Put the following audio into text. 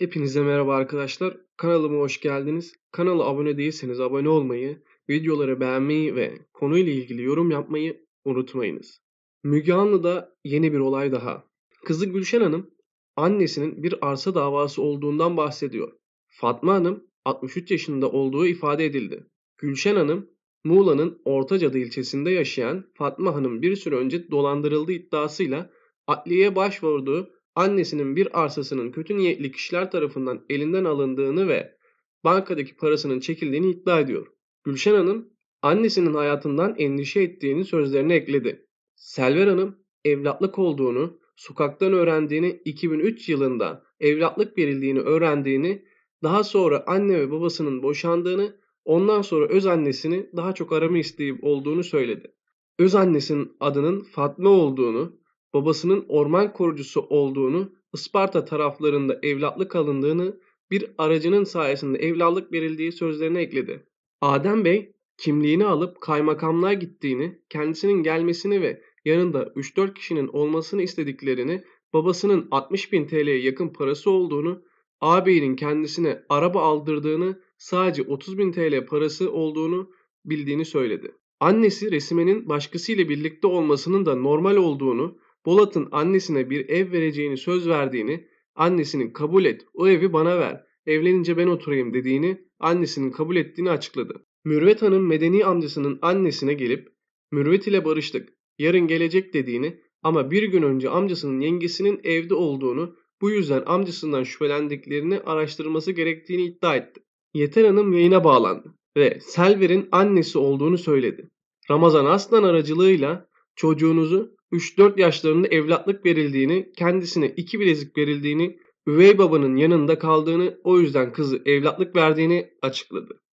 Hepinize merhaba arkadaşlar. Kanalıma hoş geldiniz. Kanala abone değilseniz abone olmayı, videoları beğenmeyi ve konuyla ilgili yorum yapmayı unutmayınız. Müge Anlı'da yeni bir olay daha. Kızı Gülşen Hanım annesinin bir arsa davası olduğundan bahsediyor. Fatma Hanım 63 yaşında olduğu ifade edildi. Gülşen Hanım Muğla'nın Ortacadı ilçesinde yaşayan Fatma Hanım bir süre önce dolandırıldığı iddiasıyla adliyeye başvurduğu annesinin bir arsasının kötü niyetli kişiler tarafından elinden alındığını ve bankadaki parasının çekildiğini iddia ediyor. Gülşen Hanım annesinin hayatından endişe ettiğini sözlerine ekledi. Selver Hanım evlatlık olduğunu, sokaktan öğrendiğini, 2003 yılında evlatlık verildiğini öğrendiğini, daha sonra anne ve babasının boşandığını, ondan sonra öz annesini daha çok arama isteği olduğunu söyledi. Öz annesinin adının Fatma olduğunu, babasının orman korucusu olduğunu, Isparta taraflarında evlatlık alındığını, bir aracının sayesinde evlatlık verildiği sözlerine ekledi. Adem Bey kimliğini alıp kaymakamlığa gittiğini, kendisinin gelmesini ve yanında 3-4 kişinin olmasını istediklerini, babasının 60 bin TL'ye yakın parası olduğunu, ağabeyinin kendisine araba aldırdığını, sadece 30 bin TL parası olduğunu bildiğini söyledi. Annesi Resime'nin başkasıyla birlikte olmasının da normal olduğunu, Bolat'ın annesine bir ev vereceğini söz verdiğini, annesinin kabul et, o evi bana ver, evlenince ben oturayım dediğini, annesinin kabul ettiğini açıkladı. Mürvet Hanım medeni amcasının annesine gelip Mürvet ile barıştık, yarın gelecek dediğini ama bir gün önce amcasının yengesinin evde olduğunu, bu yüzden amcasından şüphelendiklerini araştırması gerektiğini iddia etti. Yeter Hanım yayına bağlandı ve Selver'in annesi olduğunu söyledi. Ramazan Aslan aracılığıyla çocuğunuzu 3-4 yaşlarında evlatlık verildiğini, kendisine iki bilezik verildiğini, üvey babanın yanında kaldığını, o yüzden kızı evlatlık verdiğini açıkladı.